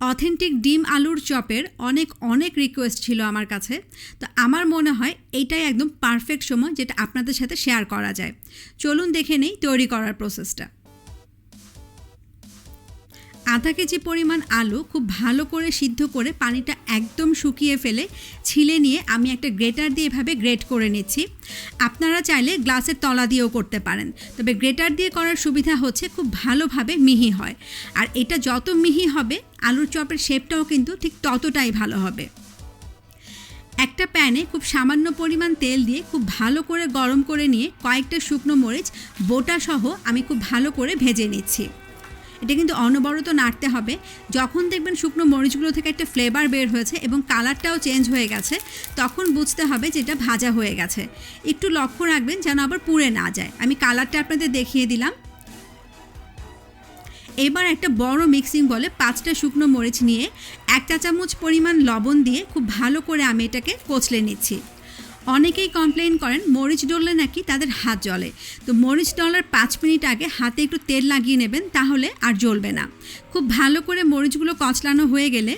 Authentic ডিম আলুর চপের অনেক অনেক রিকোয়েস্ট ছিল আমার কাছে। তো আমার মনে হয় এটাই একদম পারফেক্ট সময় যেটা আপনাদের সাথে শেয়ার করা যায়। চলুন দেখে নেই তৈরি করার প্রসেসটা আধা কেজি পরিমাণ আলু খুব ভালো করে সিদ্ধ করে পানিটা একদম শুকিয়ে ফেলে ছিলে নিয়ে আমি একটা গ্রেটার দিয়ে এভাবে গ্রেট করে নিচ্ছি। আপনারা চাইলে গ্লাসের তলা দিয়েও করতে পারেন। তবে গ্রেটার দিয়ে করার সুবিধা হচ্ছে খুব ভালোভাবে মিহি হয়। আর এটা যত মিহি হবে, আলুর চপের শেপটাও কিন্তু ঠিক ততটাই ভালো হবে। একটা প্যানে খুব সামান্য পরিমাণ তেল দিয়ে খুব ভালো করে গরম করে নিয়ে কয়েকটা শুকনো মরিচ বোটা সহ আমি খুব ভালো করে ভেজে নিচ্ছি। এটা কিন্তু অনবরত নাড়তে হবে। যখন দেখবেন শুকনো মরিচগুলো থেকে একটা ফ্লেভার বের হয়েছে এবং কালারটাও চেঞ্জ হয়ে গেছে, তখন বুঝতে হবে যে এটা ভাজা হয়ে গেছে। একটু লক্ষ্য রাখবেন যেন আবার পুড়ে না যায়। আমি কালারটা আপনাদের দেখিয়ে দিলাম। এবার একটা বড় মিক্সিং বলে পাঁচটা শুকনো মরিচ নিয়ে এক চা চামচ পরিমাণ লবণ দিয়ে খুব ভালো করে আমি এটাকে কচলে নিচ্ছি। অনেকেই কমপ্লেন করেন, মরিচ ডললে নাকি তাদের হাত জ্বলে। তো মরিচ ডলার পাঁচ মিনিট আগে হাতে একটু তেল লাগিয়ে নেবেন, তাহলে আর জ্বলবে না। খুব ভালো করে মরিচগুলো কচলানো হয়ে গেলে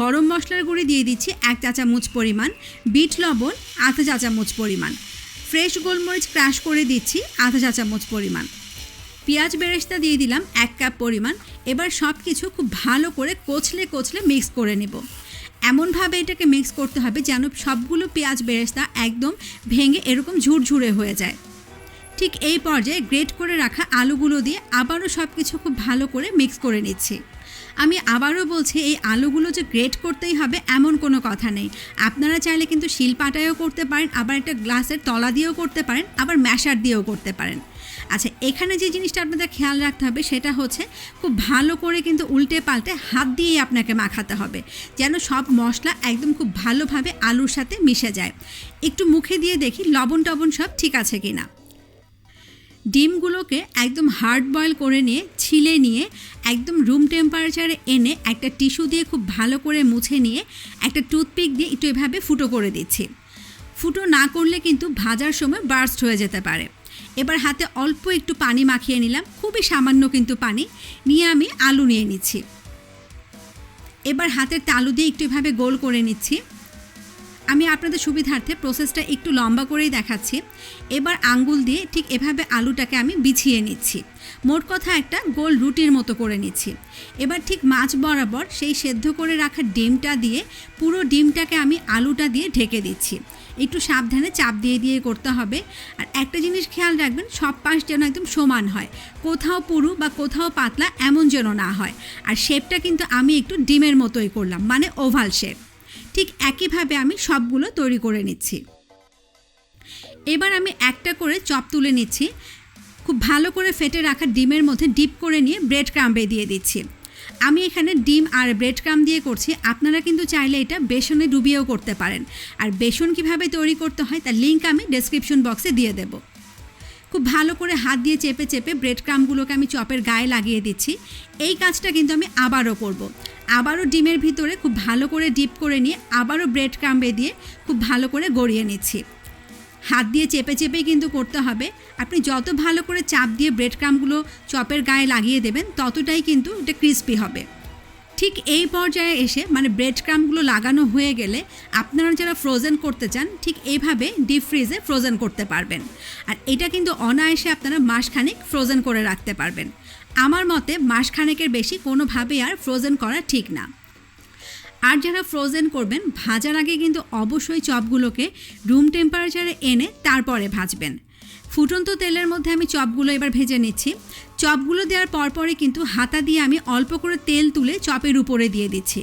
গরম মশলার গুঁড়ি দিয়ে দিচ্ছি এক চা চামচ পরিমাণ, বিট লবণ, আধা চা চামচ পরিমাণ। ফ্রেশ গোলমরিচ ক্রাশ করে দিচ্ছি, আধা চা চামচ পরিমাণ। পেঁয়াজ বেরেস্তা দিয়ে দিলাম এক কাপ পরিমাণ। এবার সব কিছু খুব ভালো করে কচলে কচলে মিক্স করে নেব। এমনভাবে এটাকে মিক্স করতে হবে যেন সবগুলো পেঁয়াজ বেরেস্তা একদম ভেঙে এরকম ঝুরঝুরে হয়ে যায়। ঠিক এই পর্যায়ে গ্রেট করে রাখা আলুগুলো দিয়ে আবারও সব কিছু খুব ভালো করে মিক্স করে নিচ্ছি। আমি আবারও বলছি, এই আলুগুলো যে গ্রেট করতেই হবে এমন কোনো কথা নেই। আপনারা চাইলে কিন্তু শিলপাটায়ও করতে পারেন, আবার একটা গ্লাসের তলা দিয়েও করতে পারেন, আবার ম্যাশার দিয়েও করতে পারেন। আচ্ছা এখানে যে জিনিসটা আপনাদের খেয়াল রাখতে হবে সেটা হচ্ছে, খুব ভালো করে কিন্তু উল্টে পাল্টে হাত দিয়েই আপনাকে মাখাতে হবে, যেন সব মশলা একদম খুব ভালোভাবে আলুর সাথে মিশে যায়। একটু মুখে দিয়ে দেখি, লবণ টবণ সব ঠিক আছে কি না ডিমগুলোকে একদম হার্ড বয়েল করে নিয়ে, ছিলে নিয়ে একদম রুম টেম্পারেচারে এনে একটা টিস্যু দিয়ে খুব ভালো করে মুছে নিয়ে একটা টুথপিক দিয়ে একটু এভাবে ফুটো করে দিচ্ছি। ফুটো না করলে কিন্তু ভাজার সময় বার্স্ট হয়ে যেতে পারে। এবার হাতে অল্প একটু পানি মাখিয়ে নিলাম, খুবই সামান্য কিন্তু পানি। নিয়ে আমি আলু নিয়ে নিচ্ছি। এবার হাতের তালু দিয়ে একটু এভাবে গোল করে নিচ্ছি। আমি আপনাদের সুবিধার্থে প্রসেসটা একটু লম্বা করেই দেখাচ্ছি। এবার আঙ্গুল দিয়ে ঠিক এভাবে আলুটাকে আমি বিছিয়ে নিচ্ছি। মোট কথা একটা গোল রুটির মতো করে নিচ্ছি। এবার ঠিক মাছ বরাবর সেই সেদ্ধ করে রাখা ডিমটা দিয়ে পুরো ডিমটাকে আমি আলুটা দিয়ে ঢেকে দিচ্ছি। একটু সাবধানে চাপ দিয়ে দিয়ে করতে হবে। আর একটা জিনিস খেয়াল রাখবেন, সব পাশ যেন একদম সমান হয়। কোথাও পুরু বা কোথাও পাতলা এমন যেন না হয়। আর শেপটা কিন্তু আমি একটু ডিমের মতোই করলাম মানে ওভাল শেপ ঠিক একইভাবে আমি সবগুলো তৈরি করে নিচ্ছি। এবার আমি একটা করে চপ তুলে নিচ্ছি। খুব ভালো করে ফেটে রাখা ডিমের মধ্যে ডিপ করে নিয়ে ব্রেড ক্রাম্বে দিয়ে দিচ্ছি। আমি এখানে ডিম আর ব্রেড ক্রাম দিয়ে করছি। আপনারা কিন্তু চাইলে এটা বেসনে ডুবিয়েও করতে পারেন। আর বেসন কীভাবে তৈরি করতে হয় তার লিঙ্ক আমি ডেসক্রিপশন বক্সে দিয়ে দেবো। খুব ভালো করে হাত দিয়ে চেপে চেপে ব্রেড ক্রামগুলোকে আমি চপের গায়ে লাগিয়ে দিচ্ছি। এই কাজটা কিন্তু আমি আবারও করব। আবারও ডিমের ভিতরে খুব ভালো করে ডিপ করে নিয়ে আবারও ব্রেড ক্রাম্বে দিয়ে খুব ভালো করে গড়িয়ে নিচ্ছি। হাত দিয়ে চেপে চেপেই কিন্তু করতে হবে। আপনি যত ভালো করে চাপ দিয়ে ব্রেড ক্রামগুলো চপের গায়ে লাগিয়ে দেবেন, ততটাই কিন্তু এটা ক্রিস্পি হবে। ঠিক এই পর্যায়ে এসে মানে ব্রেড ক্রামগুলো লাগানো হয়ে গেলে আপনারা যারা ফ্রোজেন করতে চান, ঠিক এইভাবে ডিপ ফ্রিজে ফ্রোজেন করতে পারবেন। আর এটা কিন্তু অনায়াসে আপনারা মাসখানেক ফ্রোজেন করে রাখতে পারবেন। আমার মতে মাসখানেকের বেশি কোনোভাবেই আর ফ্রোজেন করা ঠিক না। আর যারা ফ্রোজেন করবেন, ভাজার আগে কিন্তু অবশ্যই চপগুলোকে রুম টেম্পারেচারে এনে তারপরে ভাজবেন। ফুটন্ত তেলের মধ্যে আমি চপগুলো এবার ভেজে নিচ্ছি। চপগুলো দেওয়ার পরপরই কিন্তু হাতা দিয়ে আমি অল্প করে তেল তুলে চপের উপরে দিয়ে দিচ্ছি।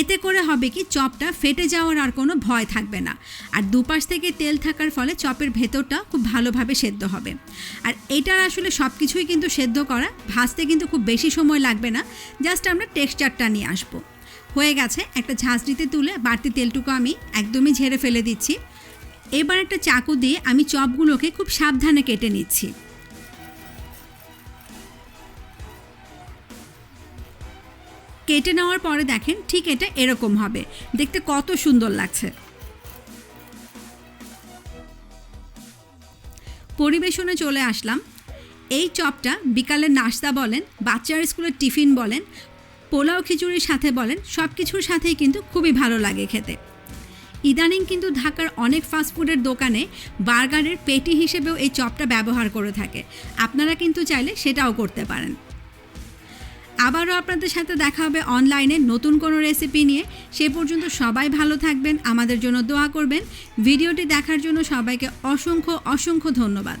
এতে করে হবে কি চপটা ফেটে যাওয়ার আর কোনো ভয় থাকবে না। আর দুপাশ থেকে তেল থাকার ফলে চপের ভেতরটা খুব ভালোভাবে সেদ্ধ হবে। আর এটার আসলে সব কিছুই কিন্তু সেদ্ধ করা। ভাজতে কিন্তু খুব বেশি সময় লাগবে না। জাস্ট আমরা টেক্সচারটা নিয়ে আসব। হয়ে গেছে একটা ঝাঁঝরিতে তুলে বাড়তি তেলটুকু আমি একদমই ঝেড়ে ফেলে দিচ্ছি। এবার একটা চাকু দিয়ে আমি চপগুলোকে খুব সাবধানে কেটে নিচ্ছি। কেটে নেওয়ার পরে দেখেন ঠিক এটা এরকম হবে। দেখতে কত সুন্দর লাগছে। পরিবেশনে চলে আসলাম। এই চপটা বিকালের নাস্তা বলেন, বাচ্চার স্কুলের টিফিন বলেন, পোলাও খিচুড়ির সাথে বলেন সব কিছুর সাথেই কিন্তু খুবই ভালো লাগে খেতে। ইদানিং কিন্তু ঢাকার অনেক ফাস্টফুডের দোকানে বার্গারের পেটি হিসেবেও এই চপটা ব্যবহার করে থাকে। আপনারা কিন্তু চাইলে সেটাও করতে পারেন। আবারও আপনাদের সাথে দেখা হবে অনলাইনে নতুন কোনো রেসিপি নিয়ে। সে পর্যন্ত সবাই ভালো থাকবেন, আমাদের জন্য দোয়া করবেন। ভিডিওটি দেখার জন্য সবাইকে অসংখ্য অসংখ্য ধন্যবাদ।